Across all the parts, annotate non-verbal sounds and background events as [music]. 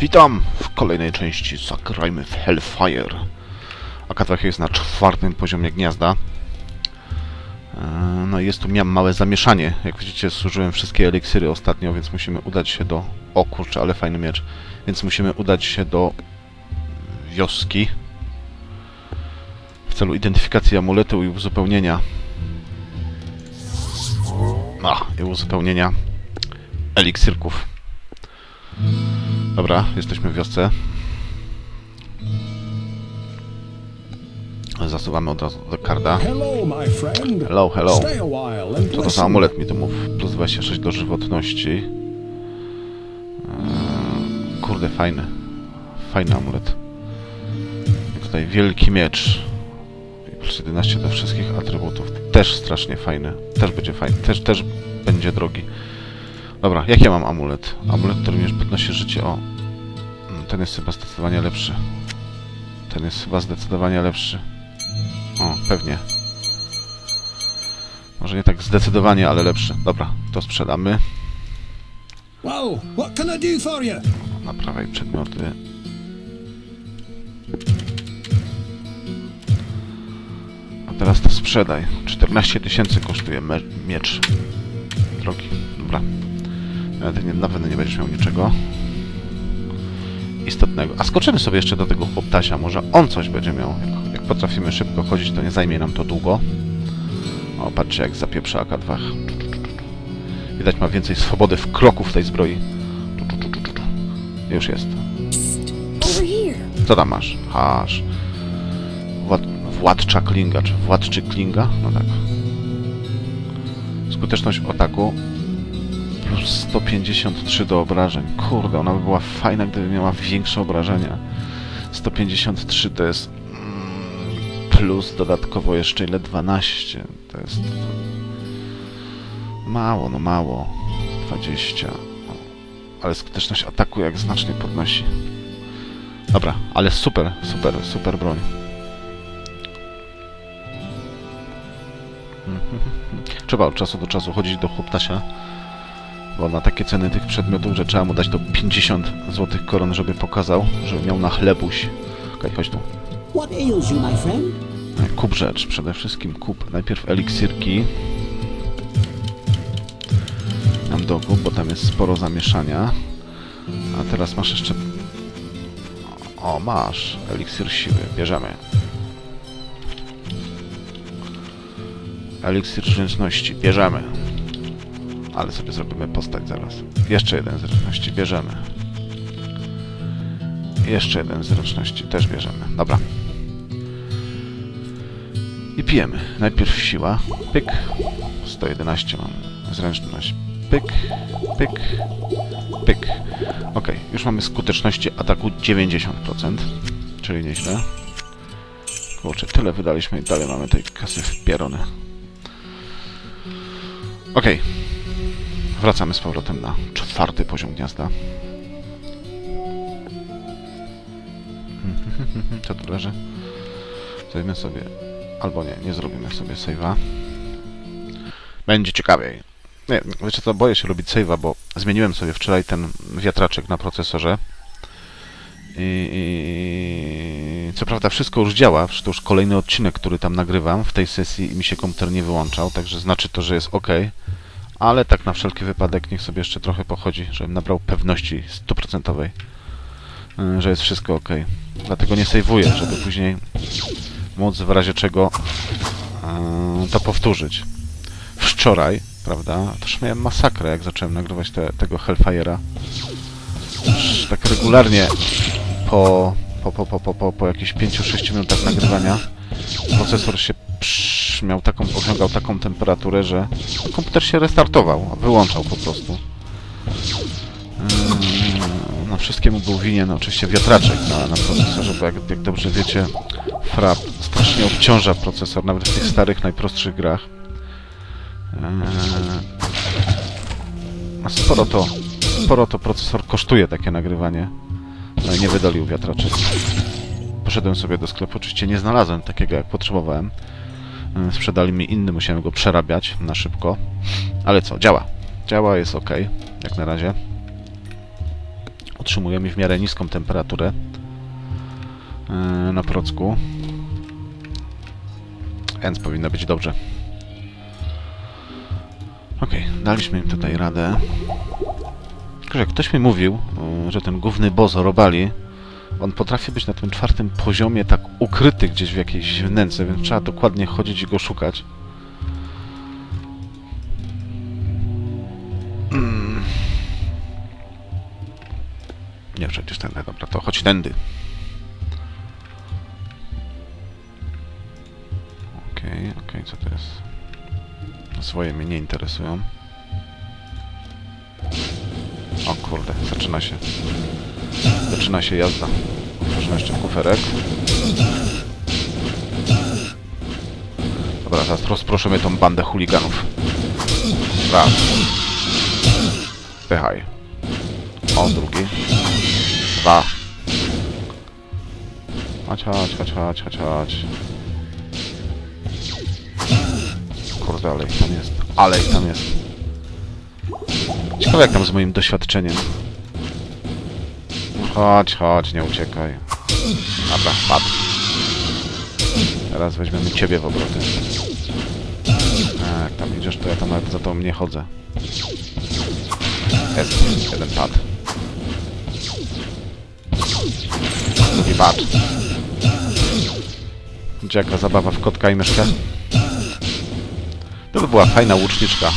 Witam w kolejnej części Zagrajmy w Hellfire. Akatwach jest na czwartym poziomie gniazda. Eee, No i jest tu miałem małe zamieszanie. Jak widzicie, zużyłem wszystkie eliksiry ostatnio, więc musimy udać się do... O kurczę, ale fajny miecz. Więc musimy udać się do wioski w celu identyfikacji amuletu i uzupełnienia. A, i uzupełnienia eliksirków. Dobra, jesteśmy w wiosce. Zasuwamy od razu do karda. Hello. Hello, Co to za amulet mi tu mów? Plus 26 do żywotności. Eee, kurde, fajny. Fajny amulet. I tutaj wielki miecz. I plus 11 do wszystkich atrybutów. Też strasznie fajny. Też będzie fajny. Też, też będzie drogi. Dobra, jak ja mam amulet? Amulet, który mi już podnosi życie. O, Mm, ten jest chyba zdecydowanie lepszy. Ten jest chyba zdecydowanie lepszy. O, pewnie. Może nie tak zdecydowanie, ale lepszy. Dobra, to sprzedamy. Whoa, what can I do for you? Naprawiaj przedmioty. A teraz to sprzedaj. 14 tysięcy kosztuje miecz. Drogi. Dobra. Ty nie, na pewno nie będziesz miał niczego istotnego. A skoczymy sobie jeszcze do tego chłoptasia. Może on coś będzie miał. Jak, jak potrafimy szybko chodzić, to nie zajmie nam to długo. O, patrzcie jak zapieprza AK-2. Widać ma więcej swobody w kroku w tej zbroi. Już jest. Co tam masz? Hasz. Wład władcza klinga, czy władczy klinga? No tak. Skuteczność ataku plus 153 do obrażeń. Kurde, ona by była fajna, gdyby miała większe obrażenia. 153 to jest mm, plus dodatkowo jeszcze ile? 12. To jest mało, no mało. 20. Ale skuteczność ataku jak znacznie podnosi. Dobra, ale super, super, super broń. [laughs] Trzeba od czasu do czasu chodzić do chłoptasia, bo na takie ceny tych przedmiotów, że trzeba mu dać to 50 złotych koron, żeby pokazał, żeby miał na chlebuś. Okej, chodź tu. Kup rzecz, przede wszystkim kup. Najpierw eliksirki. Nam dokup, bo tam jest sporo zamieszania. A teraz masz jeszcze... O, masz. Eliksir siły. Bierzemy. Eliksir zręczności. Bierzemy. Ale sobie zrobimy postać zaraz. Jeszcze jeden zręczności. Bierzemy. Jeszcze jeden zręczności. Też bierzemy. Dobra. I pijemy. Najpierw siła. Pyk. 111 mam. Zręczność. Pyk. Pyk. Pyk. Ok. Już mamy skuteczności ataku 90%. Czyli nieźle. Kurczę, tyle wydaliśmy i dalej mamy tej kasy w pierony. Ok. Wracamy z powrotem na czwarty poziom gniazda. [laughs] Co tu leży? Zrobimy sobie... Albo nie, nie zrobimy sobie save'a. Będzie ciekawiej. Nie, wiecie co, boję się robić save'a, bo zmieniłem sobie wczoraj ten wiatraczek na procesorze. I, i co prawda wszystko już działa, to już kolejny odcinek, który tam nagrywam w tej sesji i mi się komputer nie wyłączał, także znaczy to, że jest ok. Ale tak na wszelki wypadek niech sobie jeszcze trochę pochodzi, żebym nabrał pewności stuprocentowej, y, że jest wszystko ok. Dlatego nie sejwuję, żeby później móc w razie czego yy, to powtórzyć. Wczoraj, prawda, też miałem masakrę, jak zacząłem nagrywać te, tego Hellfire'a. Tak regularnie po, po, po, po, po, po, po jakichś 5-6 minutach nagrywania procesor się miał taką, osiągał taką temperaturę, że komputer się restartował, wyłączał po prostu. Yy, no wszystkiemu był winien oczywiście wiatraczek na, na procesorze, bo jak, jak dobrze wiecie, frap strasznie obciąża procesor, nawet w tych starych, najprostszych grach. A sporo to, sporo to procesor kosztuje takie nagrywanie. No i nie wydolił wiatraczek. Poszedłem sobie do sklepu, oczywiście nie znalazłem takiego jak potrzebowałem. Eee, Sprzedali mi inny, musiałem go przerabiać na szybko. Ale co, działa. Działa, jest ok, jak na razie. utrzymują i w miarę niską temperaturę yy, na procku. Więc powinno być dobrze. Okej, daliśmy im tutaj radę. Ktoś mi mówił, yy, że ten główny boss Robali, on potrafi być na tym czwartym poziomie tak ukryty gdzieś w jakiejś wnęce, więc trzeba dokładnie chodzić i go szukać. Mm. Nie, przecież tędy, dobra, to chodź tędy. Okej, okej, co to jest? Swoje mnie nie interesują. O kurde, zaczyna się. Zaczyna się jazda. Otworzymy jeszcze kuferek. Dobra, teraz rozproszymy tą bandę chuliganów. Raz. Pychaj. O, drugi. Dwa. Chodź, chodź, chodź, chodź, chodź, chodź. Kurde, ale ich tam jest. Ale ich tam jest. Ciekawe jak tam z moim doświadczeniem. Chodź, chodź, nie uciekaj. Dobra, padł. Teraz weźmiemy ciebie w obroty. A, jak tam idziesz, to ja tam nawet za to nie chodzę. Jest, jeden pad. Drugi pad. Gdzie jaka zabawa w kotka i myszkę? To by była fajna łuczniczka.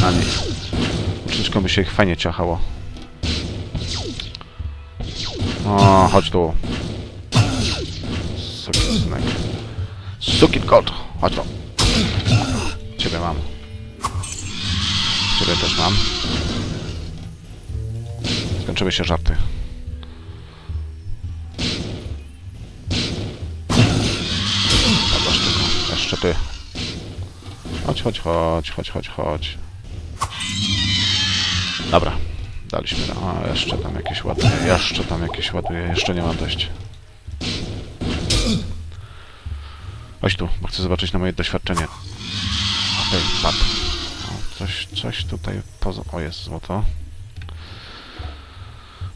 Na niej. Łuczniczką by się ich fajnie ciachało. O, chodź tu. Sukinek. Sukin kot. Chodź tu. Ciebie mam. Ciebie też mam. Skończyły się żarty. Zobacz tylko. Jeszcze ty. Chodź, chodź, chodź, chodź, chodź, chodź. Dobra. Daliśmy. A, jeszcze tam jakieś ładuje. Jeszcze tam jakieś ładuje. Jeszcze nie mam dość. Chodź tu, bo chcę zobaczyć na moje doświadczenie. Okej, padł. O, coś, coś tutaj poza... O, jest złoto.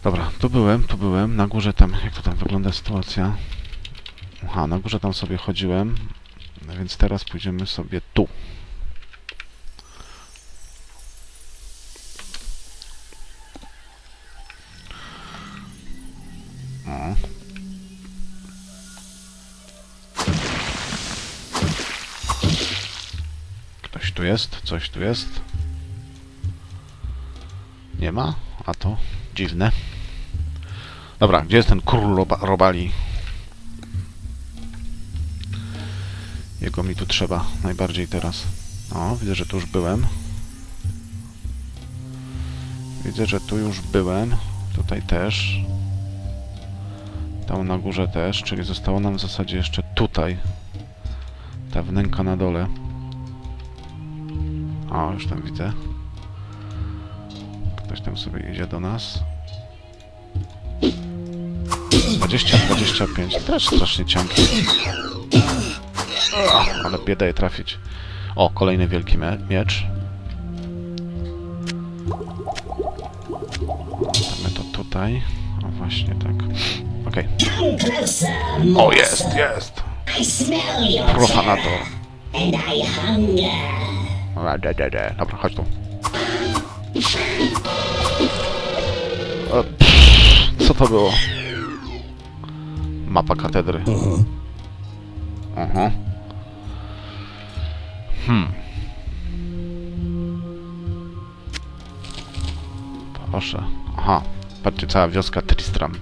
Dobra, tu byłem, tu byłem. Na górze tam, jak to tam wygląda sytuacja? Aha, na górze tam sobie chodziłem. Więc teraz pójdziemy sobie tu. Jest? Coś tu jest? Nie ma? A to dziwne. Dobra, gdzie jest ten król roba robali? Jego mi tu trzeba najbardziej teraz. O, widzę, że tu już byłem. Widzę, że tu już byłem. Tutaj też. Tam na górze też, czyli zostało nam w zasadzie jeszcze tutaj. Ta wnęka na dole. O, już tam widzę. Ktoś tam sobie idzie do nas. 20, 25. Też strasznie cienki. Ale bieda je trafić. O, kolejny wielki mie miecz. Damy to tutaj. O, właśnie tak. Okej. O, jest, jest. Profanator. Dobra, de, de. Dobra, chodź tu. O, pff, co to było? Mapa katedry. Aha. Hmm. Proszę. Aha. Patrzcie, cała wioska Tristram.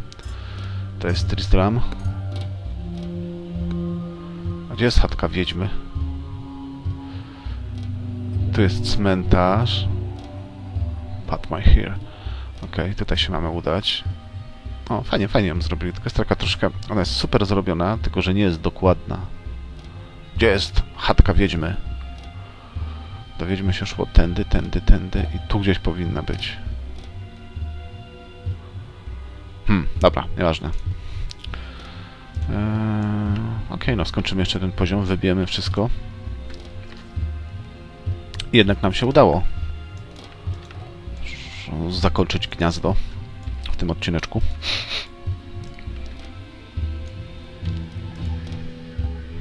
To jest Tristram. A gdzie jest chatka wiedźmy? Tu jest cmentarz. My here. Okej, tutaj się mamy udać. O, fajnie, fajnie ją zrobili. Tylko jest taka troszkę... Ona jest super zrobiona, tylko że nie jest dokładna. Gdzie jest chatka wiedźmy? Do wiedźmy się szło tędy, tędy, tędy i tu gdzieś powinna być. Hmm, dobra, nieważne. Eee, Okej, no skończymy jeszcze ten poziom, wybijemy wszystko. Jednak nam się udało zakończyć gniazdo w tym odcineczku.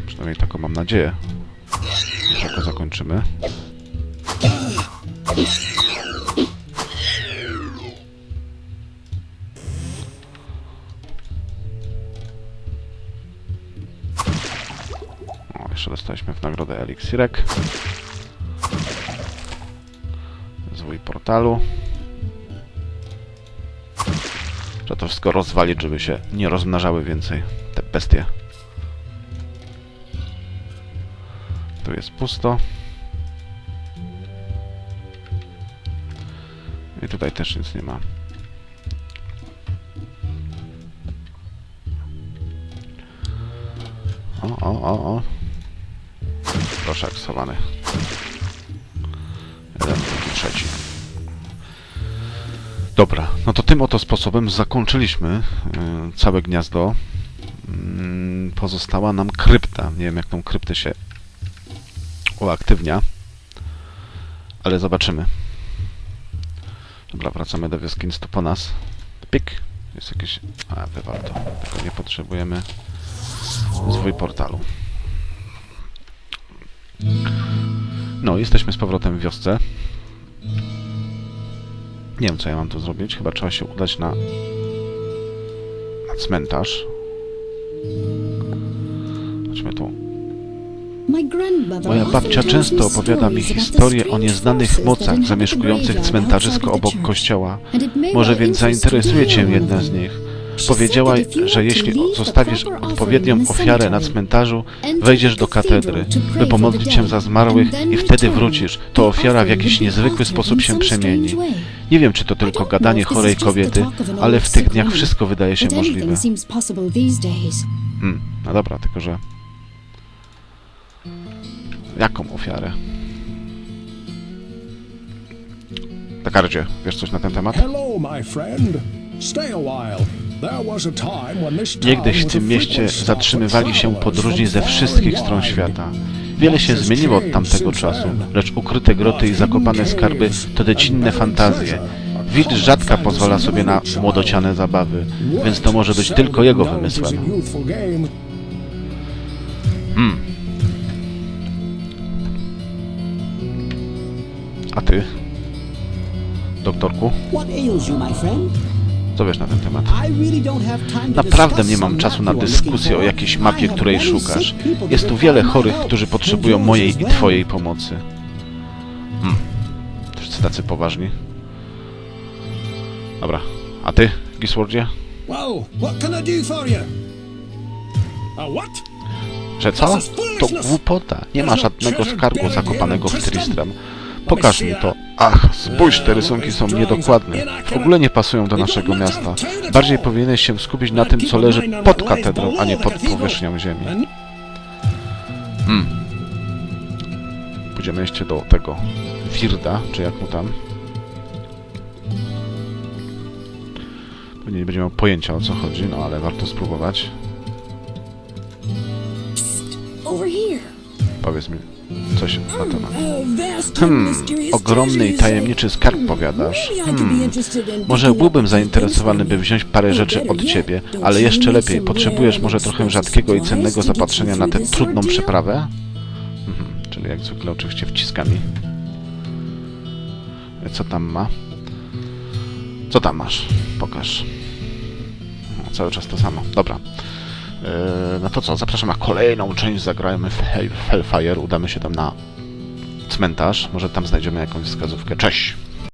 Przynajmniej taką mam nadzieję, że go zakończymy. O, jeszcze dostaliśmy w nagrodę eliksirek. Portalu. Trzeba to wszystko rozwalić, żeby się nie rozmnażały więcej te bestie. Tu jest pusto. I tutaj też nic nie ma. O, o, o, o. Proszę, schowany. Dobra, no to tym oto sposobem zakończyliśmy y, całe gniazdo. Mm, pozostała nam krypta. Nie wiem, jak tą kryptę się uaktywnia, ale zobaczymy. Dobra, wracamy do wioski to po nas. Pik. Jest jakieś... A, wywal to. Tego nie potrzebujemy. Zwój portalu. No, jesteśmy z powrotem w wiosce. Nie wiem, co ja mam tu zrobić. Chyba trzeba się udać na, na cmentarz. Chodźmy tu. Moja babcia często opowiada mi historie o nieznanych mocach zamieszkujących cmentarzysko obok kościoła. Może więc zainteresuje Cię jedna z nich. Powiedziała, że jeśli zostawisz odpowiednią ofiarę na cmentarzu, wejdziesz do katedry, by pomodlić się za zmarłych i wtedy wrócisz. To ofiara w jakiś niezwykły sposób się przemieni. Nie wiem, czy to tylko gadanie chorej kobiety, ale w tych dniach wszystko wydaje się możliwe. Hmm, no dobra, tylko że... Jaką ofiarę? Takardzie, wiesz coś na ten temat? Hello, my friend. Stay a while. Niegdyś w tym mieście zatrzymywali się podróżni ze wszystkich stron świata. Wiele się zmieniło od tamtego czasu, lecz ukryte groty i zakopane skarby to te cinne fantazje. Wilk rzadka pozwala sobie na młodociane zabawy, więc to może być tylko jego wymysłem. A ty? Doktorku, What ails you, my friend? Co wiesz na ten temat? Naprawdę nie mam czasu na dyskusję o jakiejś mapie, której szukasz. Jest tu wiele chorych, którzy potrzebują mojej i twojej pomocy. Hmm. Wszyscy tacy poważni. Dobra. A ty, what? Że co? To głupota. Nie ma żadnego skarbu zakopanego w Tristram. Pokaż mi to. Ach, spójrz, te rysunki są niedokładne. W ogóle nie pasują do naszego miasta. Bardziej powinieneś się skupić na tym, co leży pod katedrą, a nie pod powierzchnią ziemi. Hmm. Pójdziemy jeszcze do tego Wirda, czy jak mu tam. Pewnie nie będzie miał pojęcia o co chodzi, no ale warto spróbować. Powiedz mi coś na temat. Hmm, ogromny i tajemniczy skarb powiadasz. Hmm, Może byłbym zainteresowany, by wziąć parę rzeczy od ciebie, ale jeszcze lepiej, potrzebujesz może trochę rzadkiego i cennego zapatrzenia na tę trudną przeprawę? Mhm, czyli jak zwykle oczywiście wciskami. Co tam ma? Co tam masz? Pokaż. No, cały czas to samo. Dobra. Yy, no to co, zapraszam na kolejną część. Zagrajmy w Hell- Hellfire. Udamy się tam na cmentarz. Może tam znajdziemy jakąś wskazówkę. Cześć!